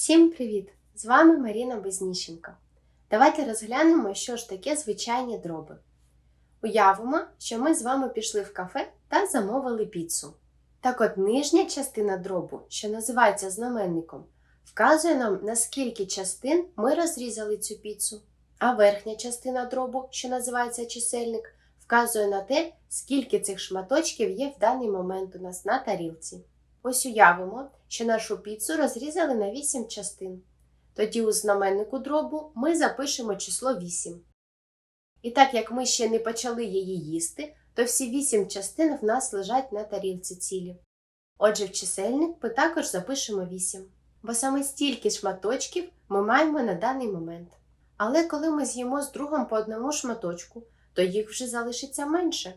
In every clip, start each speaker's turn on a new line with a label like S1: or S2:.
S1: Всім привіт! З вами Маріна Безніщенко. Давайте розглянемо, що ж таке звичайні дроби. Уявимо, що ми з вами пішли в кафе та замовили піцу. Так от нижня частина дробу, що називається знаменником, вказує нам, на скільки частин ми розрізали цю піцу, а верхня частина дробу, що називається чисельник, вказує на те, скільки цих шматочків є в даний момент у нас на тарілці. Ось уявимо, що нашу піцу розрізали на 8 частин. Тоді у знаменнику дробу ми запишемо число 8. І так як ми ще не почали її їсти, то всі 8 частин в нас лежать на тарілці цілі. Отже, в чисельник ми також запишемо 8, бо саме стільки шматочків ми маємо на даний момент. Але коли ми з'їмо з другом по одному шматочку, то їх вже залишиться менше.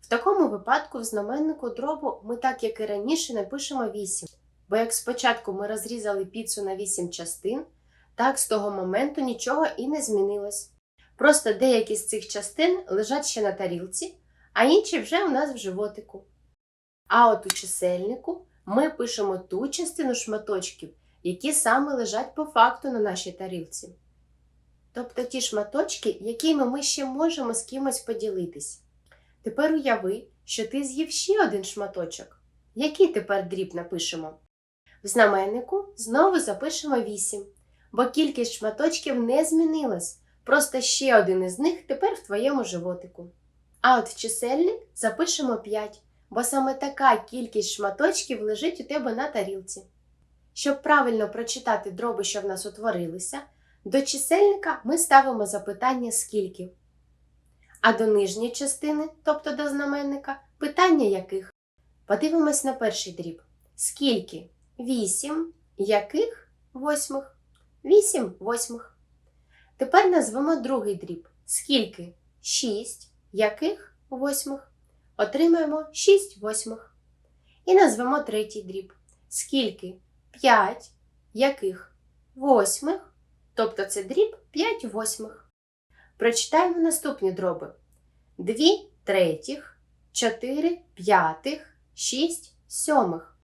S1: В такому випадку в знаменнику дробу ми так як і раніше напишемо 8, бо як спочатку ми розрізали піцу на 8 частин, так з того моменту нічого і не змінилось. Просто деякі з цих частин лежать ще на тарілці, а інші вже у нас в животику. А от у чисельнику ми пишемо ту частину шматочків, які саме лежать по факту на нашій тарілці. Тобто ті шматочки, якими ми ще можемо з кимось поділитись. Тепер уяви, що ти з'їв ще один шматочок. Який тепер дріб напишемо? В знаменнику знову запишемо 8, бо кількість шматочків не змінилась, просто ще один із них тепер в твоєму животику. А от в чисельник запишемо 5, бо саме така кількість шматочків лежить у тебе на тарілці. Щоб правильно прочитати дроби, що в нас утворилися, до чисельника ми ставимо запитання скільки. А до нижньої частини, тобто до знаменника, питання яких? Подивимось на перший дріб. Скільки? 8. Яких? Восьмих. 8 восьмих. Тепер назвемо другий дріб. Скільки? 6. Яких? Восьмих. Отримаємо 6 восьмих. І назвемо третій дріб. Скільки? 5. Яких? Восьмих. Тобто це дріб 5 восьмих. Прочитаємо наступні дроби: 2 третіх, 4 п'ятих, 6 сьомих.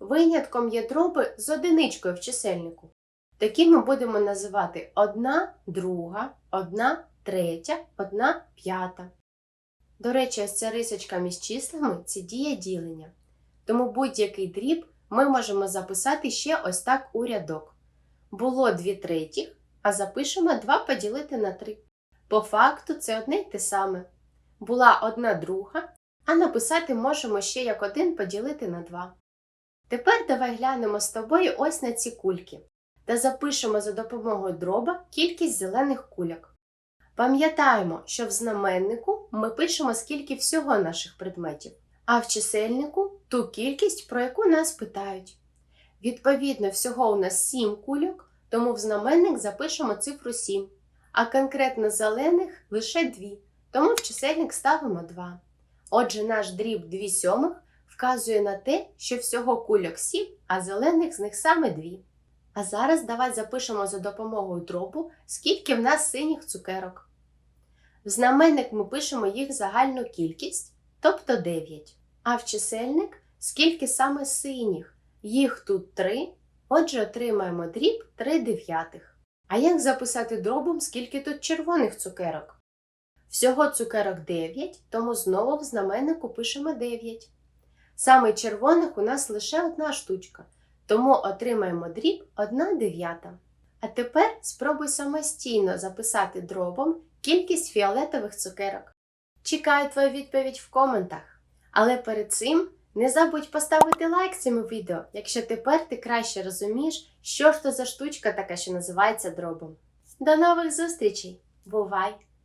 S1: Винятком є дроби з одиничкою в чисельнику. Такі ми будемо називати 1 друга, 1 третя, 1 п'ята. До речі, ось ця рисочка між числами це дія ділення. Тому будь-який дріб ми можемо записати ще ось так у рядок. Було 2 третіх, а запишемо 2 поділити на 3. По факту це одне й те саме. Була одна друга, а написати можемо ще як 1 поділити на 2. Тепер давай глянемо з тобою ось на ці кульки та запишемо за допомогою дроба кількість зелених кульок. Пам'ятаємо, що в знаменнику ми пишемо скільки всього наших предметів, а в чисельнику ту кількість, про яку нас питають. Відповідно, всього у нас 7 кульок, тому в знаменник запишемо цифру 7, а конкретно зелених лише 2, тому в чисельник ставимо 2. Отже, наш дріб 2 сьомих вказує на те, що всього кульок 7, а зелених з них саме 2. А зараз давай запишемо за допомогою дробу, скільки в нас синіх цукерок. В знаменник ми пишемо їх загальну кількість, тобто 9. А в чисельник скільки саме синіх. Їх тут 3, отже, отримаємо дріб 3 дев'ятих. А як записати дробом, скільки тут червоних цукерок? Всього цукерок 9, тому знову в знаменнику пишемо 9. Саме червоних у нас лише одна штучка, тому отримаємо дріб 1 дев'ята. А тепер спробуй самостійно записати дробом кількість фіолетових цукерок. Чекаю твою відповідь в коментах. Але перед цим не забудь поставити лайк цьому відео, якщо тепер ти краще розумієш, що ж то за штучка така, що називається дробом. До нових зустрічей! Бувай!